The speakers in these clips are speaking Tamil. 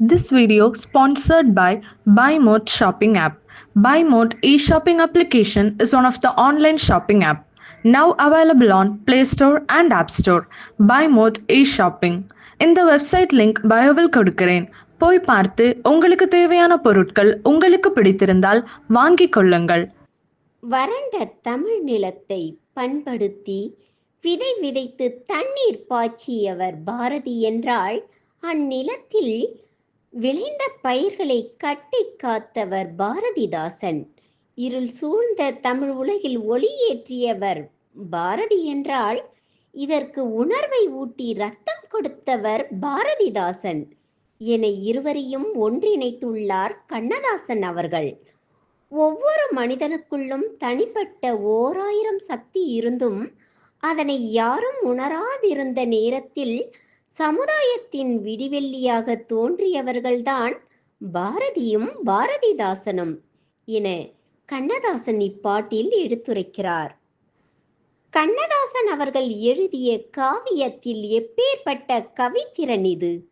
This video sponsored by BuyMode shopping app. BuyMode e-shopping application is one of the online shopping app now available on Play Store and App Store. BuyMode e-shopping. இந்த வெப்சைட் லிங்க் பயோவில் கொடுக்கிறேன் போய் பார்த்து உங்களுக்கு தேவையான பொருட்கள் உங்களுக்கு பிடித்திருந்தால் வாங்கிக் கொள்ளுங்கள் வறண்ட தமிழ் நிலத்தை பண்படுத்தி விதை விதைத்து தண்ணீர் பாய்ச்சியவர் பாரதி என்றால் அந்நிலத்தில் விளைந்த பயிர்களை கட்டி காத்தவர் பாரதிதாசன். இருள் சூழ்ந்த தமிழ் உலகில் ஒளியேற்றியவர் பாரதி என்றால் இதற்கு உணர்வை ஊட்டி ரத்தம் கொடுத்தவர் பாரதிதாசன் என இருவரையும் ஒன்றிணைத்துள்ளார் கண்ணதாசன் அவர்கள். ஒவ்வொரு மனிதனுக்குள்ளும் தனிப்பட்ட ஓராயிரம் சக்தி இருந்தும் அதனை யாரும் உணராதிருந்த நேரத்தில் சமுதாயத்தின் விடிவெள்ளியாக தோன்றியவர்கள்தான் பாரதியும் பாரதிதாசனும் என கண்ணதாசன் இப்பாட்டில் எடுத்துரைக்கிறார். கண்ணதாசன் அவர்கள் எழுதிய காவியத்தில் எப்பேற்பட்ட கவித்திறன் இது?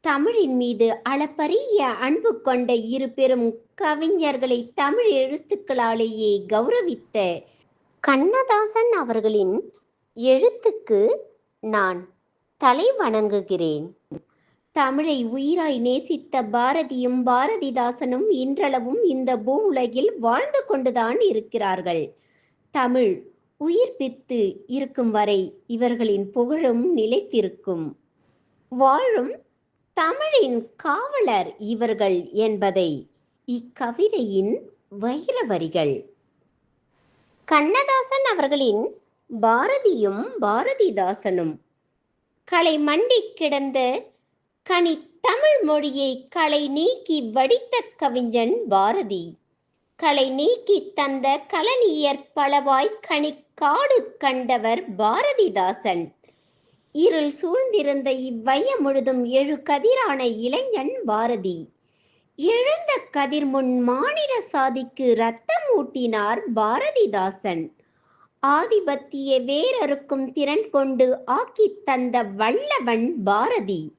தமிழின் மீது அளப்பரிய அன்பு கொண்ட இரு பெரும் கவிஞர்களை தமிழ் எழுத்துக்களாலேயே கௌரவித்த கண்ணதாசன் அவர்களின் எழுத்துக்கு நான் தலை வணங்குகிறேன். தமிழை உயிராய் நேசித்த பாரதியும் பாரதிதாசனும் இன்றளவும் இந்த பூ உலகில் வாழ்ந்து கொண்டுதான் இருக்கிறார்கள். தமிழ் உயிர்ப்பித்து இருக்கும் வரை இவர்களின் புகழும் நிலைத்திருக்கும். வாழும் தமிழின் காவலர் இவர்கள் என்பதை இக்கவிதையின் வைர வரிகள் கண்ணதாசன் அவர்களின் பாரதியும் பாரதிதாசனும் களை மண்டி கிடந்து கனி தமிழ் மொழியை களை நீக்கி வடித்த கவிஞன் பாரதி. களை நீக்கி தந்த கலனியர் பலவாய் கனி காடு கண்டவர் பாரதிதாசன். இருள் சூழ்ந்திருந்த இவ்வையம் முழுதும் எழு கதிரான இளைஞன் பாரதி. எழுந்த கதிர் முன் மாநில சாதிக்கு ரத்தம் ஊட்டினார் பாரதிதாசன். ஆதிபத்திய வேரறுக்கும் திறன் கொண்டு ஆக்கி தந்த வல்லவன் பாரதி.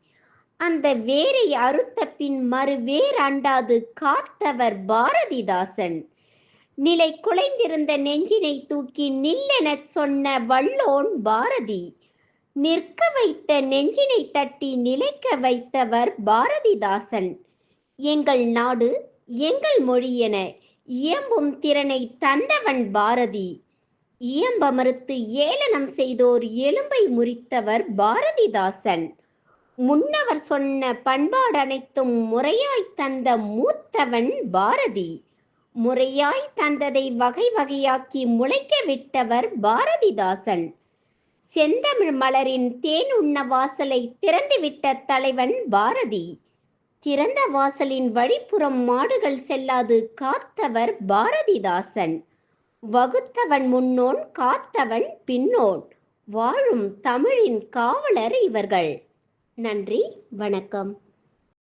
அந்த வேரை அறுத்த பின் மறு வேறாண்டாது காத்தவர் பாரதிதாசன். நிலை குலைந்திருந்த நெஞ்சினை தூக்கி நில்லெனச் சொன்ன வல்லோன் பாரதி. நிற்க வைத்த நெஞ்சினை தட்டி நிலைக்க வைத்தவர் பாரதிதாசன். எங்கள் நாடு எங்கள் மொழி என இயம்பும் திறனை தந்தவன் பாரதி. இயம்ப மறுத்து ஏளனம் செய்தோர் எலும்பை முறித்தவர் பாரதிதாசன். முன்னவர் சொன்ன பண்பாடு அனைத்தும் முறையாய் தந்த மூத்தவன் பாரதி. முறையாய் தந்ததை வகை வகையாக்கி முளைக்க விட்டவர் பாரதிதாசன். செந்தமிழ் மலரின் தேன் உண்ண வாசலை திறந்துவிட்ட தலைவன் பாரதி. திறந்த வாசலின் வழிப்புறம் மாடுகள் செல்லாது காத்தவர் பாரதிதாசன். வகுத்தவன் முன்னோன் காத்தவன் பின்னோன். வாழும் தமிழின் காவலர் இவர்கள். நன்றி வணக்கம்.